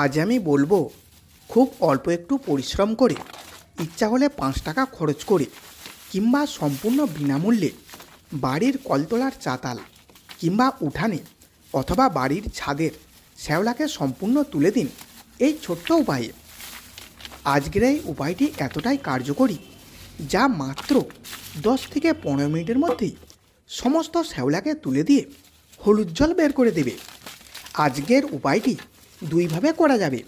আজ আমি বলব, খুব অল্প একটু পরিশ্রম করে, ইচ্ছা হলে পাঁচ টাকা খরচ করে, কিংবা সম্পূর্ণ বিনামূল্যে বাড়ির কলতলার চাতাল, কিংবা উঠানে, অথবা বাড়ির ছাদের শ্যাওলাকে সম্পূর্ণ তুলে দিন এই ছোট্ট উপায়ে। আজকের এই উপায়টি এতটাই কার্যকরী, যা মাত্র দশ থেকে পনেরো মিনিটের মধ্যেই সমস্ত শ্যাওলাকে তুলে দিয়ে হলুদ জল বের করে দেবে। আজকের উপায়টি দুইভাবে করা যাবে।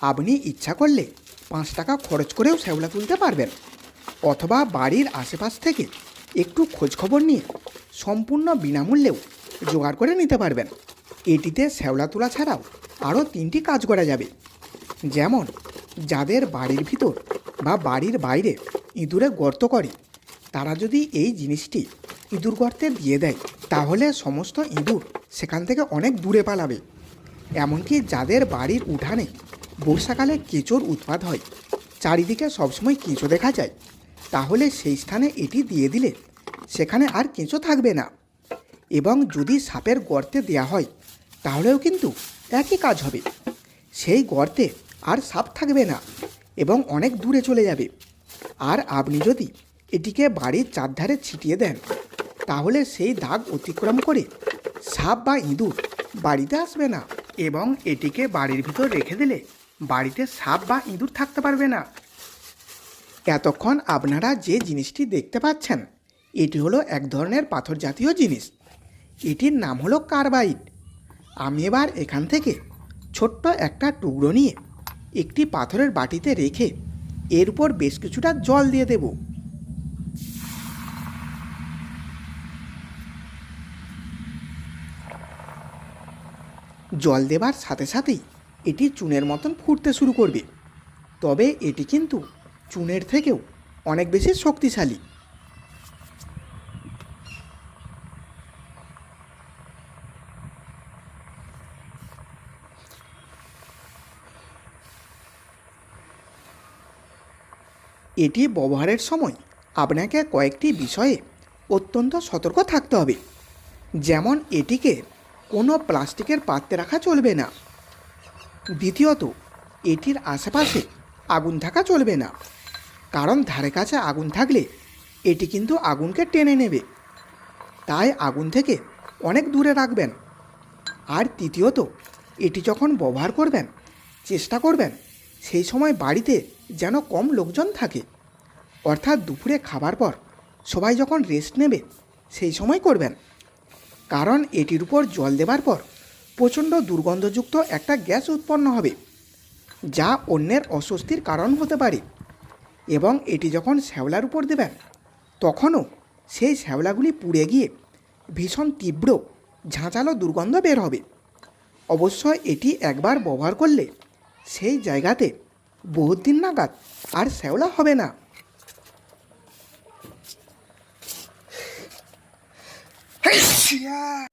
আপনি ইচ্ছা করলে পাঁচ টাকা খরচ করেও শ্যাওলা তুলতে পারবেন অথবা বাড়ির আশেপাশ থেকে একটু খোঁজখবর নিয়ে সম্পূর্ণ বিনামূল্যেও জোগাড় করে নিতে পারবেন। এটিতে শ্যাওলা তোলা ছাড়াও আরও তিনটি কাজ করা যাবে। যেমন, যাদের বাড়ির ভিতর বা বাড়ির বাইরে ইঁদুরে গর্ত করে, তারা যদি এই জিনিসটি ইঁদুর গর্তে দিয়ে দেয়, তাহলে সমস্ত ইঁদুর সেখান থেকে অনেক দূরে পালাবে। এমনকি যাদের বাড়ির উঠানে বর্ষাকালে কেঁচোর উৎপাদ হয়। চারিদিকে সবসময় কেঁচো দেখা যায়। তাহলে সেই স্থানে এটি দিয়ে দিলে সেখানে আর কেঁচো থাকবে না। এবং যদি সাপের গর্তে দেয়া হয়, তাহলেও কিন্তু একই কাজ হবে। সেই গর্তে আর সাপ থাকবে না এবং অনেক দূরে চলে যাবে। আর আপনি যদি এটিকে বাড়ির চারধারে ছিটিয়ে দেন, তাহলে সেই দাগ অতিক্রম করে সাপ বা ইঁদুর বাড়িতে আসবে না। এবং এটিকে বাড়ির ভিতর রেখে দিলে বাড়িতে সাপ বা ইঁদুর থাকতে পারবে না। এতক্ষণ আপনারা যে জিনিসটি দেখতে পাচ্ছেন, এটি হলো এক ধরনের পাথর জাতীয় জিনিস। এটির নাম হলো কার্বাইড। আমি এবার এখান থেকে ছোট্ট একটা টুকরো নিয়ে একটি পাথরের বাটিতে রেখে এর উপর বেশ কিছুটা জল দিয়ে দেব। জল দেবার সাথে সাথেই এটি চুনের মতন ফুটতে শুরু করবে। তবে এটি কিন্তু চুনের থেকেও অনেক বেশি শক্তিশালী। এটি ব্যবহারের সময় আপনাকে কয়েকটি বিষয়ে অত্যন্ত সতর্ক থাকতে হবে। যেমন এটিকে কোনো প্লাস্টিকের পাত্রে রাখা চলবে না। দ্বিতীয়ত, এটির আশেপাশে আগুন থাকা চলবে না। কারণ ধারে কাছে আগুন থাকলে এটি কিন্তু আগুনকে টেনে নেবে। তাই আগুন থেকে অনেক দূরে রাখবেন। আর তৃতীয়ত, এটি যখন ব্যবহার করবেন, চেষ্টা করবেন, সেই সময় বাড়িতে যেন কম লোকজন থাকে। অর্থাৎ দুপুরে খাবার পর সবাই যখন রেস্ট নেবে, সেই সময় করবেন। কারণ এটির উপর জল দেবার পর প্রচণ্ড দুর্গন্ধযুক্ত একটা গ্যাস উৎপন্ন হবে, যা অন্যের অস্বস্তির কারণ হতে পারে। এবং এটি যখন শ্যাওলার উপর দেবেন, তখনও সেই শ্যাওলাগুলি পুড়ে গিয়ে ভীষণ তীব্র ঝাঁচালো দুর্গন্ধ বের হবে। অবশ্য এটি একবার ব্যবহার করলে সেই জায়গাতে বহুত দিন নাগাদ আর শ্যাওলা হবে না। yeah.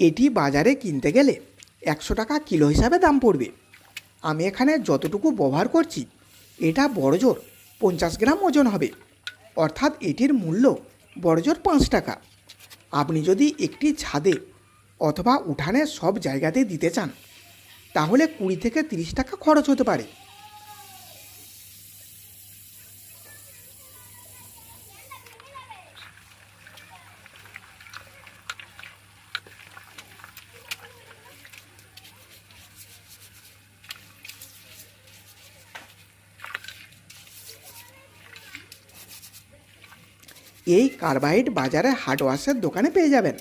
এটি বাজারে কিনতে গেলে একশো টাকা কিলো হিসাবে দাম পড়বে। আমি এখানে যতটুকু ব্যবহার করছি, এটা বড়জোর পঞ্চাশ গ্রাম ওজন হবে। অর্থাৎ এটির মূল্য বড়জোর পাঁচ টাকা। আপনি যদি একটি ছাদে অথবা উঠানে সব জায়গাতে দিতে চান, তাহলে কুড়ি থেকে তিরিশ টাকা খরচ হতে পারে। এই কার্বাইড বাজারে হার্ডওয়ার্সের দোকানে পেয়ে যাবেন।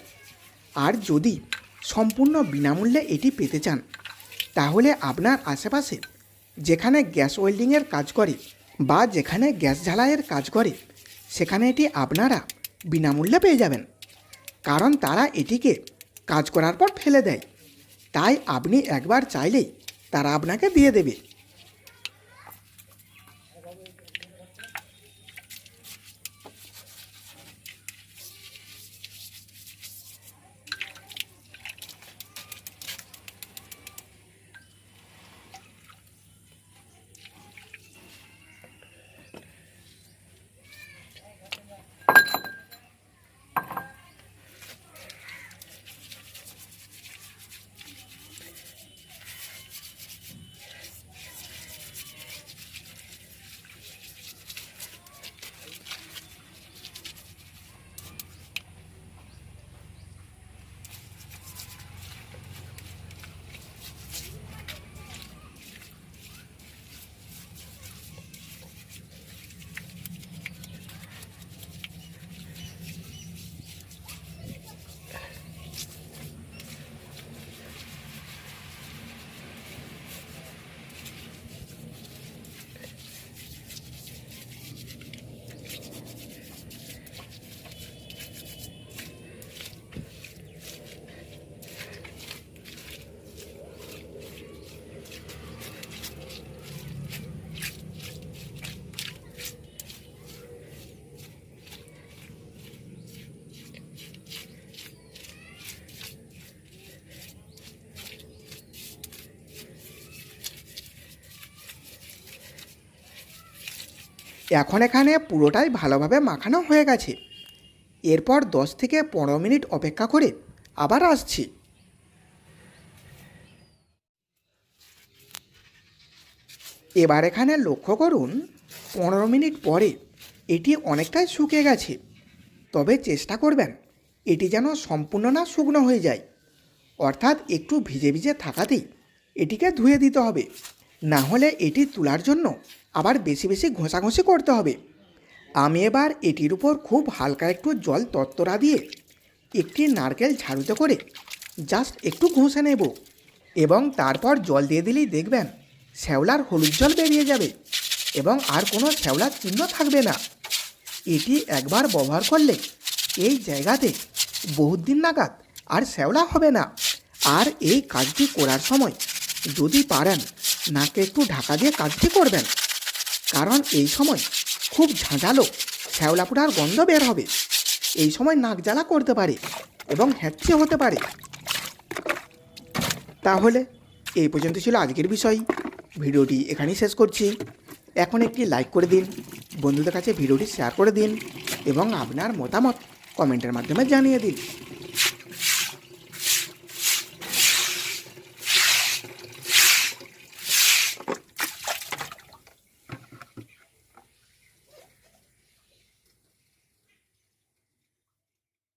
আর যদি সম্পূর্ণ বিনামূল্যে এটি পেতে চান, তাহলে আপনার আশেপাশে যেখানে গ্যাস ওয়েল্ডিংয়ের কাজ করে বা যেখানে গ্যাস ঝালাইয়ের কাজ করে, সেখানে এটি আপনারা বিনামূল্যে পেয়ে যাবেন। কারণ তারা এটিকে কাজ করার পর ফেলে দেয়। তাই আপনি একবার চাইলেই তারা আপনাকে দিয়ে দেবে। এখন এখানে পুরোটাই ভালোভাবে মাখানো হয়ে গেছে। এরপর দশ থেকে পনেরো মিনিট অপেক্ষা করে আবার আসছি। এবার এখানে লক্ষ্য করুন, পনেরো মিনিট পরে এটি অনেকটাই শুকিয়ে গেছে। তবে চেষ্টা করবেন, এটি যেন সম্পূর্ণ না শুকনো হয়ে যায়। অর্থাৎ একটু ভিজে ভিজে থাকাতেই এটিকে ধুয়ে দিতে হবে। না হলে এটি তোলার জন্য আবার বেশি বেশি ঘষাঘষি করতে হবে। আমি এবার এটির উপর খুব হালকা একটু জল তত্তরা দিয়ে একটি নারকেল ঝাড়ুতে করে জাস্ট একটু ঘষে নেব এবং তারপর জল দিয়ে দিলেই দেখবেন শ্যাওলার হলুদ জল বেরিয়ে যাবে এবং আর কোনো শ্যাওলার চিহ্ন থাকবে না। এটি একবার ব্যবহার করলে এই জায়গাতে বহুত দিন নাগাদ আর শ্যাওলা হবে না। আর এই কাজটি করার সময় যদি পারেন, নাকে একটু ঢাকা দিয়ে কাজটি করবেন। কারণ এই সময় খুব ঝাঁঝালো শ্যাওলা পোড়ার গন্ধ বের হবে। এই সময় নাক জ্বালা করতে পারে এবং হ্যাঁচে হতে পারে। তাহলে এই পর্যন্ত ছিল আজকের বিষয়। ভিডিওটি এখানেই শেষ করছি। এখন একটি লাইক করে দিন, বন্ধুদের কাছে ভিডিওটি শেয়ার করে দিন এবং আপনার মতামত কমেন্টের মাধ্যমে জানিয়ে দিন।